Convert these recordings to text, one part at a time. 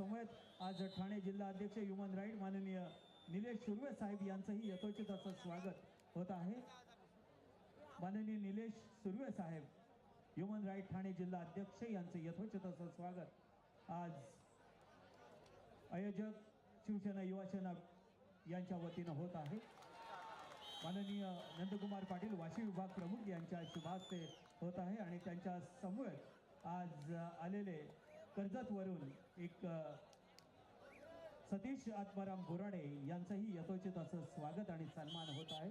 समवेत आज ठाणे जिल्हा अध्यक्ष ह्युमन राईट माननीय निलेश सुर्वे साहेब यांचंही यथोचित असं स्वागत होत आहे. माननीय निलेश सुर्वे साहेब ह्युमन राईट ठाणे जिल्हा अध्यक्ष यांचं यथोचित असं स्वागत. आज आयोजक शिवसेना युवासेना यांच्या वतीनं होत आहे. माननीय नंदकुमार पाटील वाशी विभाग प्रमुख यांच्या शुभास्ते होत आहे आणि त्यांच्या समवेत आज आलेले कर्जतवरून एक सतीश आत्माराम बोराडे यांचंही यथोचित असं स्वागत आणि सन्मान होत आहे.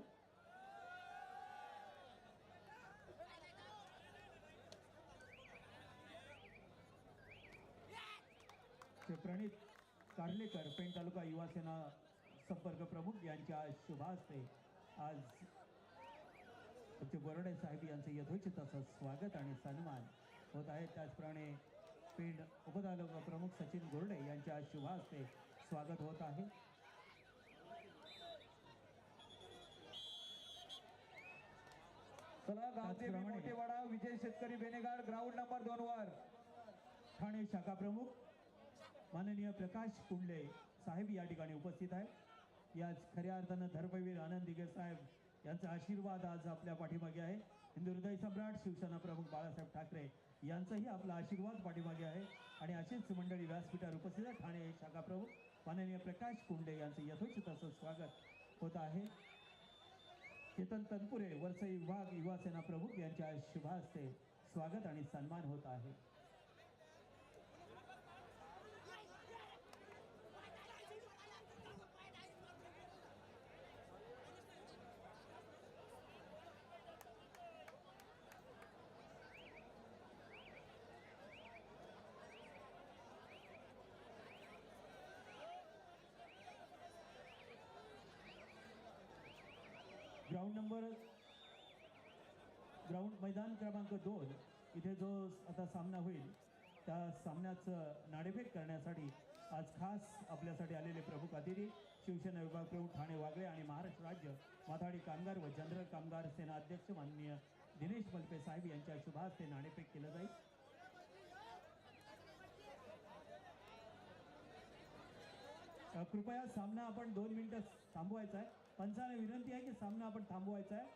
प्रणित कार्लेकर पेण तालुका युवा सेना संपर्क प्रमुख यांच्या शुभास्ते आज आमचे बोराडे साहेब यांचं यथोचित असं स्वागत आणि सन्मान होत आहे. त्याचप्रमाणे पेण उपतालुका प्रमुख सचिन गोरडे यांच्या शुभास्ते स्वागत होत आहे. चला गावदेवी त्याचप्रमाणे- मोठेवाडा विजय शेतकरी बेनेगाड ग्राउंड नंबर दोन वर. ठाणे शाखा प्रमुख माननीय प्रकाश कुंडले साहेब या ठिकाणी उपस्थित आहे याच खऱ्या अर्थानं धर्मवीर आनंद दिगे साहेब यांचा आशीर्वाद आज आपल्या पाठीमागे आहे. हिंदू हृदय सम्राट शिवसेना प्रमुख बाळासाहेब ठाकरे यांचाही आपला आशीर्वाद पाठीमागे आहे. आणि अशीच मंडळी व्यासपीठावर उपस्थित आहे ठाणे शाखा प्रमुख माननीय प्रकाश कुंडे यांचं यथोचित असं स्वागत होत आहे. केतन तनपुरे वरसई विभाग युवा सेना प्रमुख यांच्या शुभास्ते स्वागत आणि सन्मान होत आहे. ग्राउंड नंबर ग्राउंड मैदान क्रमांक दोन इथे जो आता सामना होईल त्या सामन्याचं नाडेफेक करण्यासाठी आज खास आपल्यासाठी आलेले प्रमुख अतिथी शिवसेना विभाग प्रमुख ठाणे वागळे आणि महाराष्ट्र राज्य माथाडी कामगार व जनरल कामगार सेना अध्यक्ष माननीय दिनेश मलपे साहेब यांच्या शुभास्ते नाणेफेक केलं जाईल. कृपया सामना आपण दोन मिनिटं थांबवायचा आहे. पंचाने विनंती आहे की सामना आपण थांबवायचा आहे.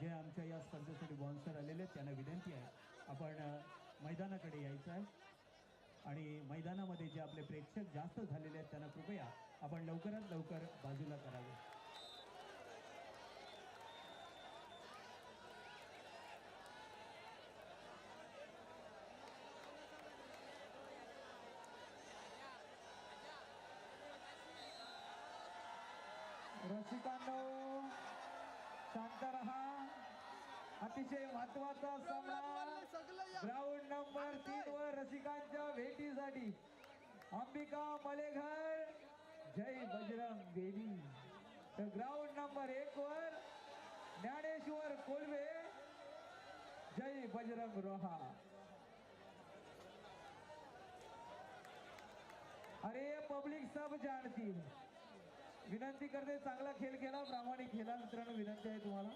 जे आमच्या या स्पर्धेसाठी बॉन्सर आलेले आहेत त्यांना विनंती आहे. आपण मैदानाकडे यायचं आहे. आणि मैदानामध्ये जे आपले प्रेक्षक जास्त झालेले आहेत त्यांना कृपया आपण लवकरात लवकर बाजूला करावे. रसिकांनो शांत रहा अतिशय महत्त्वाचा सामना ग्राउंड नंबर तीन वर रसिकांच्या भेटीसाठी अंबिका मलेघर जय बजरंग देवी तर ग्राउंड नंबर एक वर ज्ञानेश्वर कोल्हे जय बजरंग रोहा. अरे पब्लिक सब जानती है विनंती करते चांगला खेळ केला प्रामाणिक खेळा मित्रांनो विनंती आहे तुम्हाला.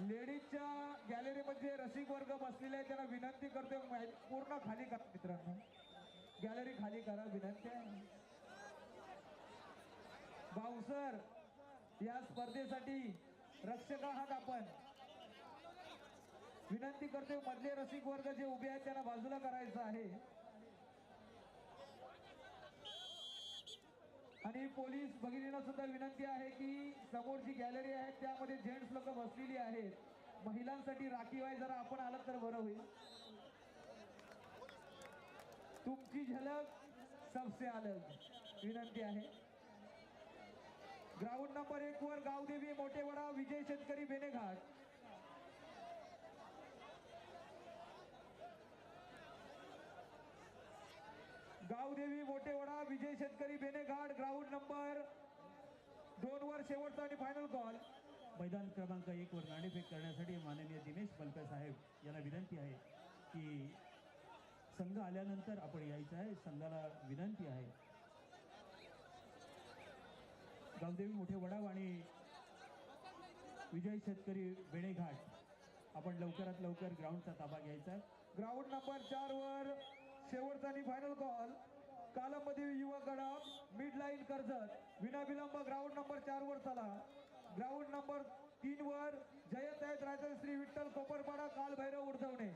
लेडीजच्या गॅलरीमध्ये रसिक वर्ग बसलेले आहे त्यांना विनंती करते पूर्ण खाली करा मित्रांनो. गॅलरी खाली करा विनंती आहे. बाउसर या स्पर्धेसाठी रक्षक आहात आपण. विनंती करते मधले रसिक वर्ग जे उभे आहेत त्यांना बाजूला करायचं आहे आणि पोलीस भगिनींना सुद्धा विनंती आहे की समोरची गॅलरी आहे त्यामध्ये जेंट्स लोक बसलेली आहेत. महिलांसाठी राखी वाय जरा आपण आलात तर बरं होईल. तुमची झलक सबसे अलग विनंती आहे. ग्राउंड नंबर एक वर गावदेवी मोठेवडा विजय शेतकरी बेनेघाट. गावदेवी मोठेवडा विजय शेतकरी बेनेघाट ग्राउंड नंबर दोन वर शेवटचा आणि फायनल कॉल मैदान क्रमांक एक वर नाणेफेक करण्यासाठी माननीय दिनेश बलके साहेब यांना विनंती आहे की संघ आल्यानंतर आपण यायचं आहे. संघाला विनंती आहे. गावदेवी मोठे वडाव आणि विजय शेतकरी बेणेघाट आपण लवकरात लवकर ग्राउंडचा ताबा घ्यायचा आहे. ग्राउंड नंबर चार वर शेवटचा आणि फायनल कॉल कालामध्ये युवा गडा मिड लाईन कर्जत. विनाविलंब ग्राउंड नंबर चार वर चला. ग्राउंड नंबर तीन वर जयंत आहेत राजा श्री विठ्ठल कोपरपाडा काल भैरव उडजवणे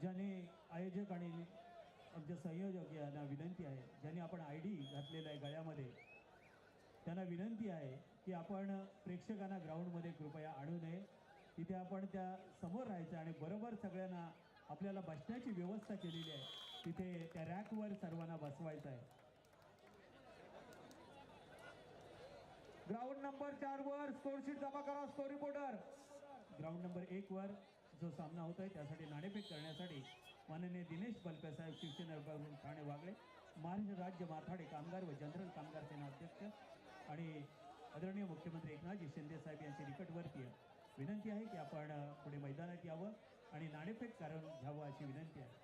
ज्याने आयोजक आणि आमचे संयोजक यांना विनंती आहे ज्यांनी आपण आय डी घातलेला आहे गळ्यामध्ये त्यांना विनंती आहे की आपण प्रेक्षकांना ग्राउंडमध्ये कृपया आणू नये. तिथे आपण त्या समोर राहायचं आणि बरोबर सगळ्यांना आपल्याला बसण्याची व्यवस्था केलेली आहे. तिथे त्या रॅकवर सर्वांना बसवायचं आहे. ग्राउंड नंबर चार वर स्कोरशीट जमा करा स्कोर रिपोर्टर ग्राउंड नंबर एक वर जो सामना होत आहे त्यासाठी नाणेफेक करण्यासाठी माननीय दिनेश बलपेसाहेब शिवसेना विभाग ठाणे वागळे महाराष्ट्र राज्य माथाडे कामगार व जनरल कामगार सेना अध्यक्ष आणि आदरणीय मुख्यमंत्री एकनाथजी शिंदे साहेब यांचे निकटवर्तीय विनंती आहे की आपण पुढे मैदानात यावं आणि नाणेफेक कारण घ्यावं अशी विनंती आहे.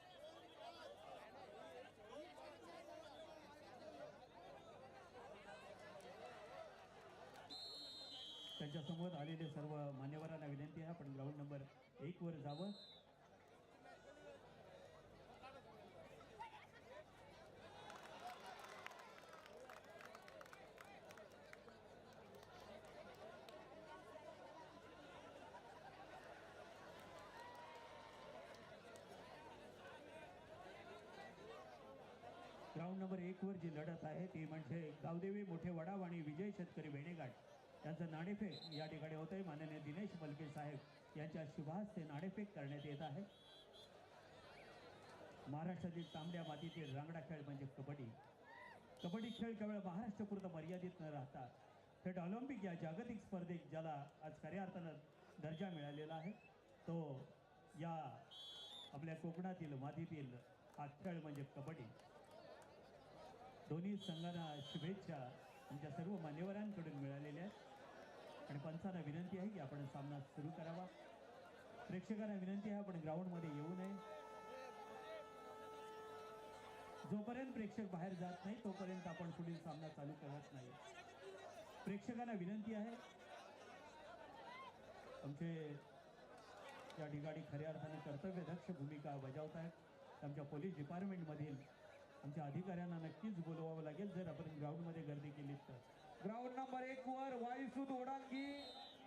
त्यांच्यासमोर आलेले सर्व मान्यवरांना विनंती आहे आपण ग्राउंड नंबर एक वर जावं एकवर जी लढत आहे ती म्हणजे गावदेवी मोठे वडाव आणि विजय शेतकरी बेणेघाट यांचं नाणेफेक या ठिकाणी होत आहे माननीय दिनेश मलके साहेब यांच्या शुभास्ते नाणेफेक करण्यात येत आहे. महाराष्ट्रातील तांबड्या मातीतील रांगडा खेळ म्हणजे कबड्डी. कबड्डी खेळ केवळ महाराष्ट्रपुरतं मर्यादित न राहता थेट ऑलिम्पिक या जागतिक स्पर्धेत ज्याला आज खऱ्या अर्थानं दर्जा मिळालेला आहे तो या आपल्या कोकणातील मातीतील हा खेळ म्हणजे कबड्डी. दोन्ही संघांना शुभेच्छा आमच्या सर्व मान्यवरांकडून मिळालेल्या आहेत. आणि पंचांना विनंती आहे की आपण सामना सुरू करावा. प्रेक्षकांना विनंती आहे आपण ग्राउंडमध्ये येऊ नये. जोपर्यंत प्रेक्षक बाहेर जात नाही तोपर्यंत आपण पुढील सामना चालू करत नाही. प्रेक्षकांना विनंती आहे आमचे या ठिकाणी खऱ्या अर्थाने कर्तव्यदक्ष भूमिका बजावत आहेत आमच्या पोलीस डिपार्टमेंटमधील आमच्या अधिकाऱ्यांना नक्कीच बोलवावं लागेल जर आपण ग्राउंडमध्ये गर्दी केली तर. ग्राउंड नंबर एक वर वायुसूद ओडांगी